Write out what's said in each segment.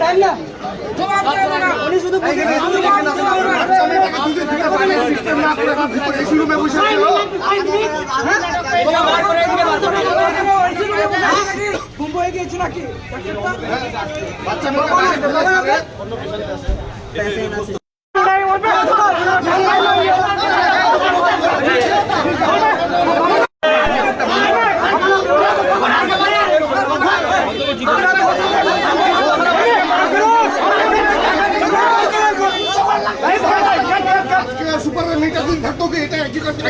বললেন super metre দিন থাকতো কি এটা একই কাজ একই কাজ ছেলে বাইরে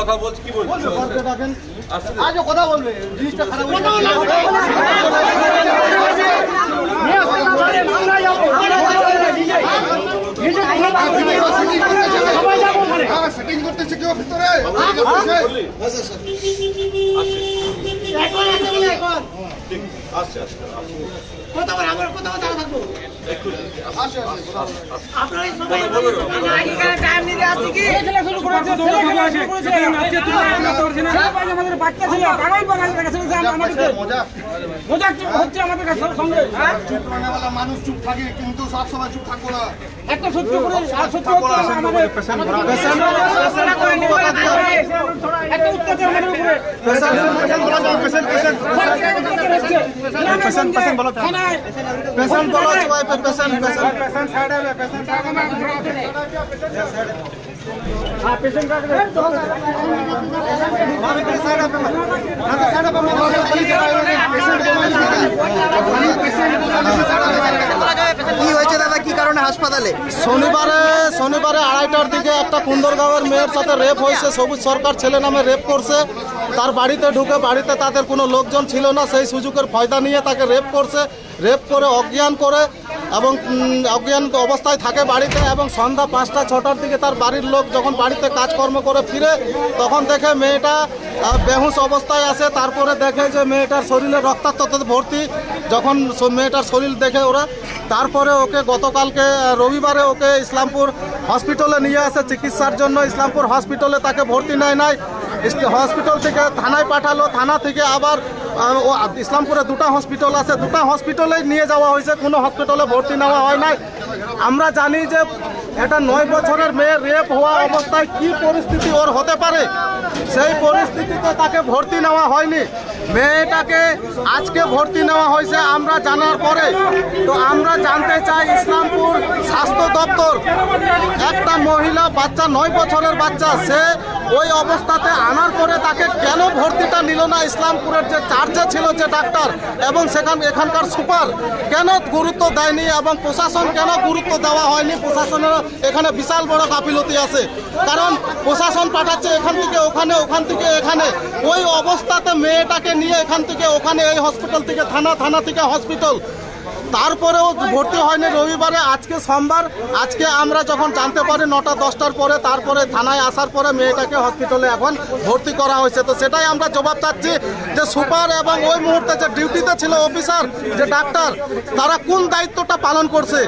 কথা বলছি কি বলছি আজও কথা বলবে জিনিসটা খারাপ সেটিং করতেছে কেউ আসছে আসছে মানুষ চুপ থাকে কিন্তু সব চুপ থাকব না একটা সত্য করে সত্য একটা অত্যাচার আমাদের উপরে পেশেন্ট বলো সবাই পেশেন্ট পেশেন্ট কি হয়েছে দাদা? কি কারণে হাসপাতালে? শনিবারে শনিবারে আড়াইটার দিকে একটা কুন্দরগাঁওয়ের মেয়ের সাথে রেপ হয়েছে। সবুজ সরকার ছেলে নামে রেপ করছে। তার বাড়িতে ঢুকে বাড়িতে তাদের কোনো লোকজন ছিল না। সেই সুযোগের ফয়দা নিয়ে তাকে রেপ করছে। রেপ করে অজ্ঞান করে এবং অজ্ঞান অবস্থায় থাকে বাড়িতে এবং সন্ধ্যা পাঁচটা, ছটার দিকে তার বাড়ির লোক যখন বাড়িতে কাজকর্ম করে ফিরে, তখন দেখে মেয়েটা বেহুশ অবস্থায় আছে। তারপরে দেখে যে মেয়েটার শরীরে রক্তাক্ততে ভর্তি। যখন মেয়েটার শরীর দেখে ওরা, তারপরে ওকে গতকালকে রবিবারে ওকে ইসলামপুর হসপিটালে নিয়ে আসে চিকিৎসার জন্য। ইসলামপুর হসপিটালে তাকে ভর্তি নেয় নাই। হসপিটাল থেকে থানায় পাঠালো। থানা থেকে আবার ইসলামপুরে দুটো হসপিটাল আছে। দুটো হসপিটালে নিয়ে যাওয়া হয়েছে। কোনো হসপিটালে ভর্তি নেওয়া হয় নাই। আমরা জানি যে এটা নয় বছরের মেয়ে রেপ হওয়া অবস্থায় কি পরিস্থিতি ওর হতে পারে। সেই পরিস্থিতিতে তাকে ভর্তি নেওয়া হয়নি। মেয়েটাকে আজকে ভর্তি নেওয়া হয়েছে আমরা জানার পরে। তো আমরা জানতে চাই ইসলামপুর স্বাস্থ্য দপ্তর। একটা মহিলা বাচ্চা, নয় বছরের বাচ্চা, সে ওই অবস্থাতে আনার পরে তাকে কেন ভর্তিটা নিল না? ইসলামপুরের যে চার্জে ছিল যে ডাক্তার এবং সেখান এখানকার সুপার, কেন গুরুত্ব দেয়নি এবং প্রশাসন কেন গুরুত্ব দেওয়া হয়নি? প্রশাসনের এখানে বিশাল বড় গাফিলতি আছে। কারণ প্রশাসন পাঠাচ্ছে এখান থেকে ওখানে, ওখান থেকে এখানে। ওই অবস্থাতে মেয়েটাকে নিয়ে এখান থেকে ওখানে, এই হসপিটাল থেকে, থানা থানা থেকে হসপিটাল তারপরেও ভর্তি হয়নি রবিবারে আজকে সোমবার। আজকে আমরা যখন জানতে পারি নটা দশটার পরে তারপরে থানায় আসার পরে মেয়েটাকে হসপিটালে এখন ভর্তি করা হয়েছে। তো সেটাই আমরা জবাব চাচ্ছি যে সুপার এবং ওই মুহূর্তে যে ডিউটিতে ছিল অফিসার যে ডাক্তার তারা কোন দায়িত্বটা পালন করছে?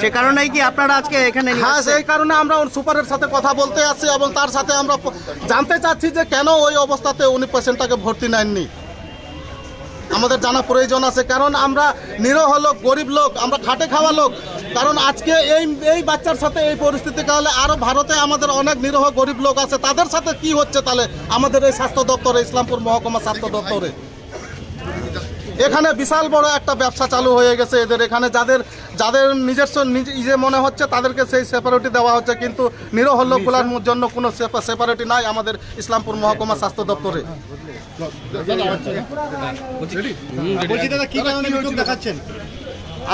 সে কারণেই কি আপনারা আজকে এখানে হ্যাঁ সেই কারণে আমরা সুপারের সাথে কথা বলতে আসছি এবং তার সাথে আমরা জানতে চাচ্ছি যে কেন ওই অবস্থাতে উনি পেশেন্টটাকে ভর্তি নেননি। আমাদের জানা প্রয়োজন আছে, কারণ আমরা নিরহ লোক, গরিব লোক, আমরা খাটে খাওয়া লোক। কারণ আজকে এই এই বাচ্চার সাথে এই পরিস্থিতি কালে আরও ভারতে আমাদের অনেক নিরহ গরিব লোক আছে, তাদের সাথে কি হচ্ছে তাহলে আমাদের এই স্বাস্থ্য দপ্তরে, ইসলামপুর মহকুমা স্বাস্থ্য দপ্তরে? এখানে বিশাল বড় একটা ব্যবসা চালু হয়ে গেছে। এদের এখানে যাদের যাদের নিজস্ব নিজে মনে হচ্ছে তাদেরকে সেই সেপারেটি দেওয়া হচ্ছে কিন্তু নিরহ খোলার জন্য কোনো সেপারেটি নাই আমাদের ইসলামপুর মহকুমা স্বাস্থ্য দপ্তরে। বলছি দাদা কি কারণে দেখাচ্ছেন?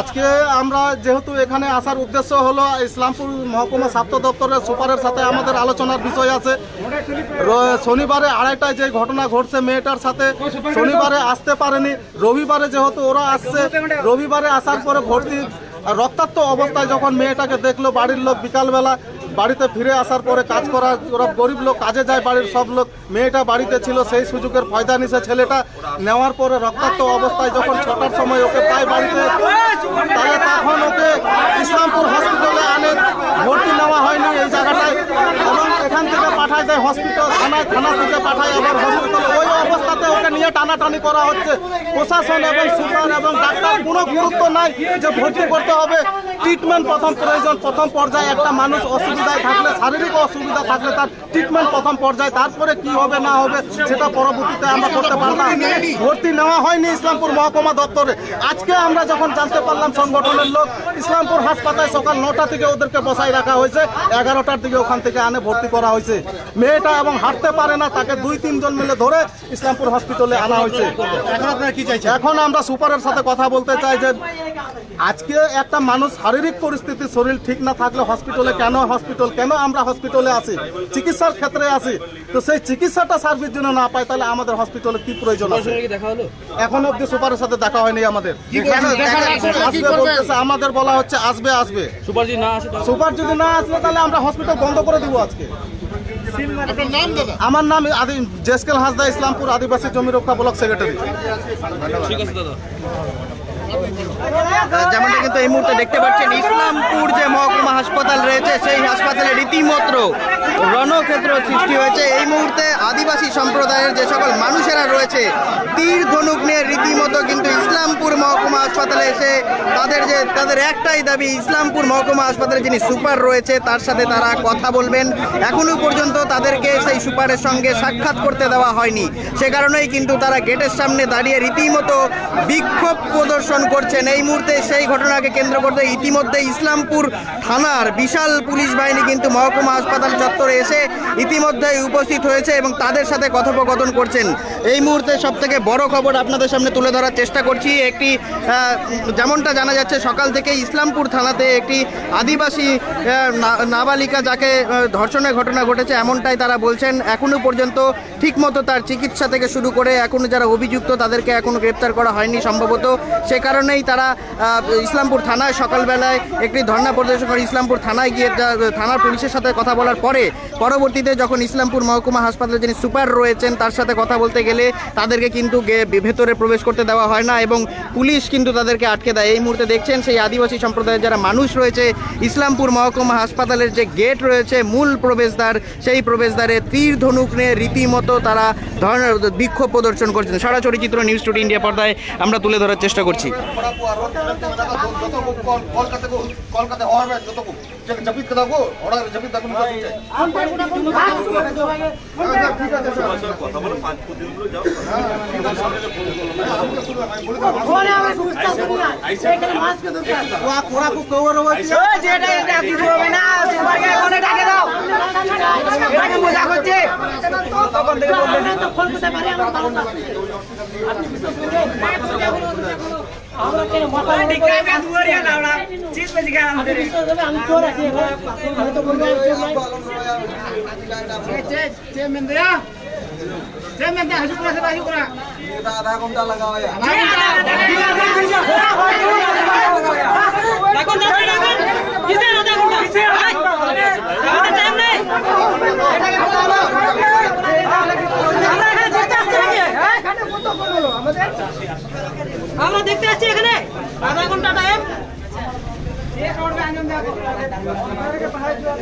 আজকে আমরা যেহেতু এখানে আসার উদ্দেশ্য হলো ইসলামপুর মহকুমা ছাত্র দপ্তরের সুপারের সাথে আমাদের আলোচনার বিষয় আছে। শনিবারে আড়াইটায় যে ঘটনা ঘটছে মেয়েটার সাথে, শনিবারে আসতে পারেনি, রবিবারে যেহেতু ওরা আসছে, রবিবারে আসার পরে ভর্তি রক্তাক্ত অবস্থায় যখন মেয়েটাকে দেখল, বাড়ির লোক বিকালবেলা বাড়িতে ফিরে আসার পরে কাজ করা, ওরা গরিব লোক, কাজে যায় বাড়ির সব লোক, মেয়েটা বাড়িতে ছিল, সেই সুযোগের ফয়দা নিছে ছেলেটা। নেওয়ার পরে রক্তাক্ত অবস্থায় যখন ছটার সময় ওকে পায় বাড়িতে, তাহলে তখন ওকে ইসলামপুর হসপিটালে আনে, ভর্তি নেওয়া হয়নি এই জায়গাটায়। এবং এখান থেকে পাঠায় দেয় হসপিটাল, থানায়, থানা থেকে পাঠায় আবার হসপিটালে। ওই অবস্থাতে ওকে নিয়ে টানাটানি করা হচ্ছে। প্রশাসন এবং সুপার এবং ডাক্তার কোনো গুরুত্ব নাই যে ভর্তি করতে হবে। ট্রিটমেন্ট প্রথম প্রয়োজন, প্রথম পর্যায়ে একটা মানুষ অসুবিধায় থাকলে, শারীরিক অসুবিধা থাকলে তার ট্রিটমেন্ট প্রথম পর্যায়ে, তারপরে কি হবে না হবে সেটা পরবর্তীতে আমরা করতে পারলাম ভর্তি নেওয়া হয়নি ইসলামপুর মহকুমা দপ্তরে। আজকে আমরা যখন জানতে পারলাম সংগঠনের লোক ইসলামপুর হাসপাতালে সকাল নটা থেকে ওদেরকে বসাই রাখা হয়েছে এগারোটার দিকে ওখান থেকে আনে ভর্তি করা হয়েছে। মেয়েটা এবং হাঁটতে পারে না তাকে দুই তিনজন মিলে ধরে ইসলামপুর হসপিটালে আনা হয়েছে। এখন আপনারা কি চাইছেন? এখন আমরা সুপারের সাথে কথা বলতে চাই যে আজকে একটা মানুষ শারীরিক পরিস্থিতি শরীর ঠিক না থাকলে হসপিটালে কেন হসপিটাল কেন আমরা হসপিটালে আসি চিকিৎসার ক্ষেত্রে আসি তো সেই চিকিৎসাটা সার্ভিস জন্য না পাই তাহলে আমাদের হসপিটালে কি প্রয়োজন আছে? এখন অব্দি সুপারের সাথে দেখা হয়নি আমাদের। আসবে আমাদের বলা হচ্ছে আসবে আসবে। সুপার যদি না আসে সুপার যদি না আসলে তাহলে আমরা হসপিটাল বন্ধ করে দিব আজকে। আপনার নাম দাদা? আমার নাম আদি জেসকেল হাসদা ইসলামপুর আদিবাসী জমি রক্ষা ব্লক সেক্রেটারি ঠিক আছে দাদা। যেমনটা কিন্তু এই মুহূর্তে দেখতে পাচ্ছেন, ইসলামপুর যে মহকুমা হাসপাতাল রয়েছে, সেই হাসপাতালে রীতিমতো রণক্ষেত্র সৃষ্টি হয়েছে। এই মুহূর্তে আদিবাসী সম্প্রদায়ের যে সকল মানুষেরা রয়েছে, তীর ধনুক নিয়ে রীতিমতো কিন্তু ইসলামপুর মহকুমা হাসপাতালে এসে তাদের যে, তাদের একটাই দাবি, ইসলামপুর মহকুমা হাসপাতালে যিনি সুপার রয়েছে, তার সাথে তারা কথা বলবেন। এখনও পর্যন্ত তাদেরকে সেই সুপারের সঙ্গে সাক্ষাৎ করতে দেওয়া হয়নি। সে কারণেই কিন্তু তারা গেটের সামনে দাঁড়িয়ে রীতিমতো বিক্ষোভ প্রদর্শন করছেন। এই মুহূর্তে সেই ঘটনাকে কেন্দ্র করতে ইতিমধ্যে ইসলামপুর থানার বিশাল পুলিশ বাহিনী কিন্তু মহকুমা হাসপাতাল চত্বরে এসে ইতিমধ্যেই উপস্থিত হয়েছে এবং তাদের সাথে কথোপকথন করছেন। এই মুহূর্তে সব থেকে বড় খবর আপনাদের সামনে তুলে ধরার চেষ্টা করছি। একটি যেমনটা জানা যাচ্ছে, সকাল থেকে ইসলামপুর থানাতে একটি আদিবাসী নাবালিকা যাকে ধর্ষণের ঘটনা ঘটেছে, এমনটাই তারা বলছেন। এখনও পর্যন্ত ঠিকমতো তার চিকিৎসা থেকে শুরু করে এখনও যারা অভিযুক্ত তাদেরকে এখনও গ্রেপ্তার করা হয়নি সম্ভবত। সে কারণেই তারা ইসলামপুর থানায় সকালবেলায় একটি ধর্ণা প্রদর্শন করে ইসলামপুর থানায় গিয়ে থানার পুলিশের সাথে কথা বলার পরে পরবর্তীতে যখন ইসলামপুর মহকুমা হাসপাতালে যিনি সুপার রয়েছেন তার সাথে কথা বলতে গেলে তাদেরকে কিন্তু ভেতরে প্রবেশ করতে দেওয়া হয় না এবং পুলিশ কিন্তু তাদেরকে আটকে দেয়। এই মুহূর্তে দেখছেন সেই আদিবাসী সম্প্রদায়ের যারা মানুষ রয়েছে, ইসলামপুর মহকুমা হাসপাতালের যে গেট রয়েছে, মূল প্রবেশদ্বার, সেই প্রবেশদ্বারে তীর ধনুক নিয়ে রীতিমতো তারা ধরনের বিক্ষোভ প্রদর্শন করছেন সারা চরিচিত্র নিউজ টু ইন্ডিয়া পর্দায় আমরা তুলে ধরার চেষ্টা করছি কোরাকু কেউ না তখন থেকে বললেন। আমরা দেখতে আসছি এখানে আধা ঘণ্টা টাইম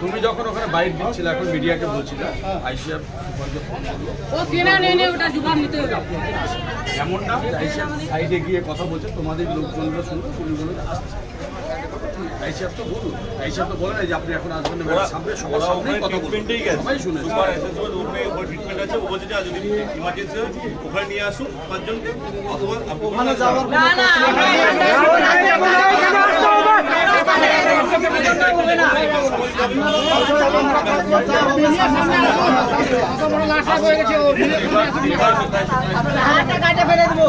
তুমি যখন ওখানে বাইট দিচ্ছিলে এখন মিডিয়াকে বলছিলে জবাব এমন না সাইডে গিয়ে কথা বলছে তোমাদের লোকজনগুলো শুনবে পুলিশগুলো আসছে আইসিএফ তো বলুন আইসিএফ তো বলে না যে আপনি এখন আসবেন সামনে সবার সামনেই কথা বলুন সবাই শুনে সুপার এসএসএস উঠবে ওখানে ট্রিটমেন্ট আছে ও বলছে যে যদি ইমার্জেন্সি হয় ওখানে নিয়ে আসুন পাঁচজনকে অথবা ওখানে যাওয়ার না না হাতটা কাটে ফেলে দেবো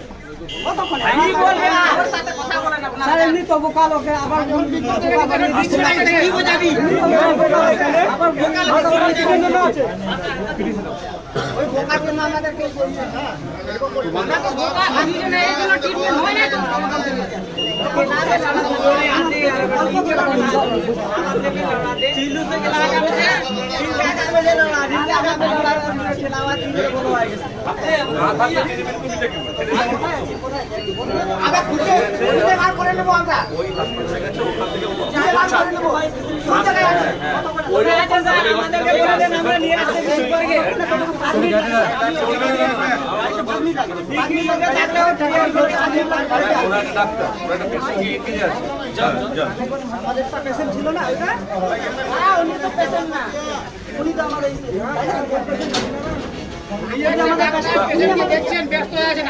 চিল্লু থেকে লাগাবে চিল লাগাবে লড়া চিল লাগাবে আমাদের একটা পেশেন্ট ছিল না ওইটা হ্যাঁ উনি তো পেশেন্ট না। উনি তো আমাদের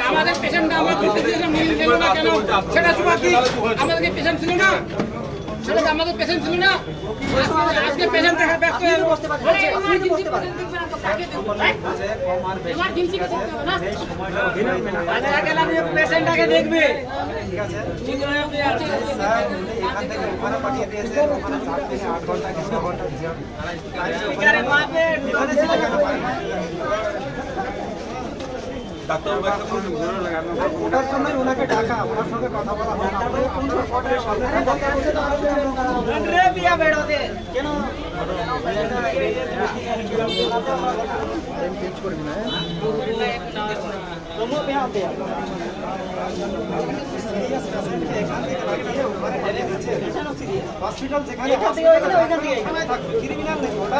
আমাদের পেশেন্ট আমরা বুঝতে দিয়েছিলাম নিয়ে গেল না কেন সেটা তোমার কি আমাদেরকে পেশেন্ট ছিল না সেটা কি আমাদের পেশেন্ট ছিল না আজকে- আজকে পেশেন্ট দেখা ব্যস্ত হয়ে বসতে পারছে বাজারে গেলাম পেশেন্টটাকে দেখবে ওটার জন্যই ওনাকে ডাকা ওনার সঙ্গে কথা বলা হয় বিয়া কেন হসপিটাল যেখানে এখান থেকে ওইখানে ওইখান থেকে। ক্রিমিনাল নেই ওটা?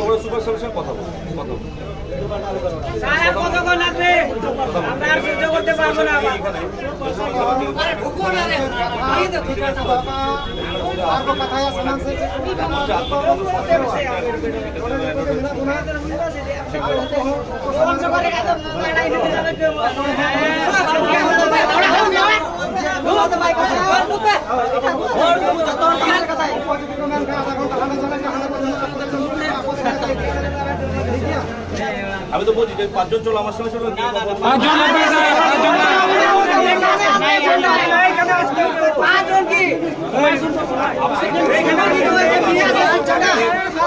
ওরা সুপার সঙ্গে কথা বলব কথা বলব আর কতক্ষণ লাগবে আমরা আর সহ্য করতে পারব না আবার আমি তো বলছি যে পাঁচজন চলো আমার সঙ্গে চলো। পাঁচজন কি বাবা, আপদ, আপনি তো অধৈর্য হয়ে পড়ছেন। আসুন, হয়তো যত দেরি হবে তত তারা অধৈর্য করছে। আর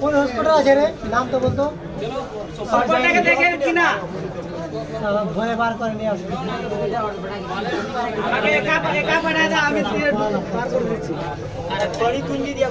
কোন হসপিটাল আছে রে? নাম তো বলতো। সুপারটাকে দেখে কিনা ভয়ে বার করে নিয়ে আসবে। আমি দিয়ে করে দিচ্ছি। বড়ি কুঞ্জি দিয়ে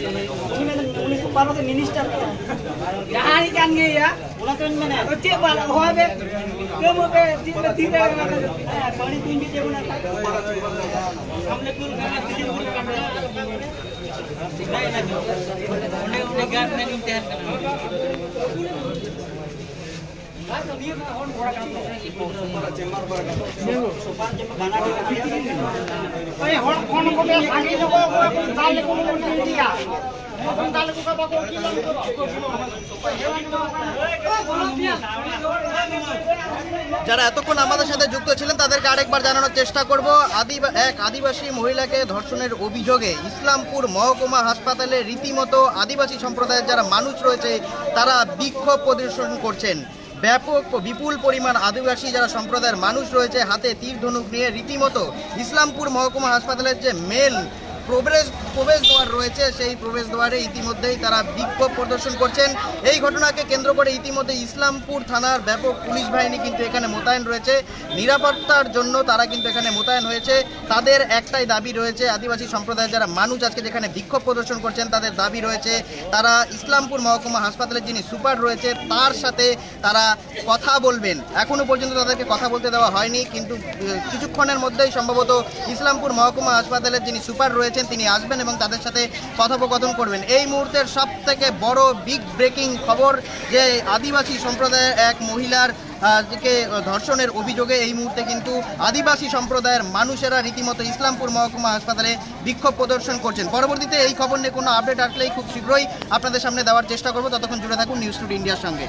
এখানে এখানে আসা জিপটা সিট হয়ে গেল টাইম দিয়ে লেগে কই এখানে যারা এতক্ষণ আমাদের সাথে যুক্ত ছিলেন, তাদেরকে আরেকবার জানানোর চেষ্টা করব। এক আদিবাসী মহিলাকে ধর্ষণের অভিযোগে ইসলামপুর মহকুমা হাসপাতালে রীতিমতো আদিবাসী সম্প্রদায়ের যারা মানুষ রয়েছে, তারা বিক্ষোভ প্রদর্শন করছেন। ব্যাপক বিপুল পরিমাণ আদিবাসী যারা সম্প্রদায়ের মানুষ রয়েছে, হাতে তীর ধনুক নিয়ে রীতিমতো ইসলামপুর মহকুমা হাসপাতালের যে মেন প্রবেশ প্রবেশ দ্বার রয়েছে, সেই প্রবেশ দ্বারে ইতিমধ্যেই তারা বিক্ষোভ প্রদর্শন করছেন। এই ঘটনাকে কেন্দ্র করে ইতিমধ্যে ইসলামপুর থানার ব্যাপক পুলিশ বাহিনী কিন্তু এখানে মোতায়েন রয়েছে। নিরাপত্তার জন্য তারা কিন্তু এখানে মোতায়েন হয়েছে। তাদের একটাই দাবি রয়েছে, আদিবাসী সম্প্রদায়ের যারা মানুষ আজকে যেখানে বিক্ষোভ প্রদর্শন করছেন, তাদের দাবি রয়েছে, তারা ইসলামপুর মহকুমা হাসপাতালের যিনি সুপার রয়েছে, তার সাথে তারা কথা বলবেন। এখনও পর্যন্ত তাদেরকে কথা বলতে দেওয়া হয়নি, কিন্তু কিছুক্ষণের মধ্যেই সম্ভবত ইসলামপুর মহকুমা হাসপাতালের যিনি সুপার রয়েছেন তিনি আসবেন এবং তাদের সাথে কথোপকথন করবেন। এই মুহূর্তের সব থেকে বড় বিগ ব্রেকিং খবর যে আদিবাসী সম্প্রদায়ের এক মহিলার কে ধর্ষণের অভিযোগে এই মুহূর্তে কিন্তু আদিবাসী সম্প্রদায়ের মানুষেরা রীতিমতো ইসলামপুর মহকুমা হাসপাতালে বিক্ষোভ প্রদর্শন করছেন। পরবর্তীতে এই খবর নিয়ে কোনো আপডেট আসলেই খুব শীঘ্রই আপনাদের সামনে দেওয়ার চেষ্টা করব। ততক্ষণ জুড়ে থাকুন নিউজ টুডে ইন্ডিয়ার সঙ্গে।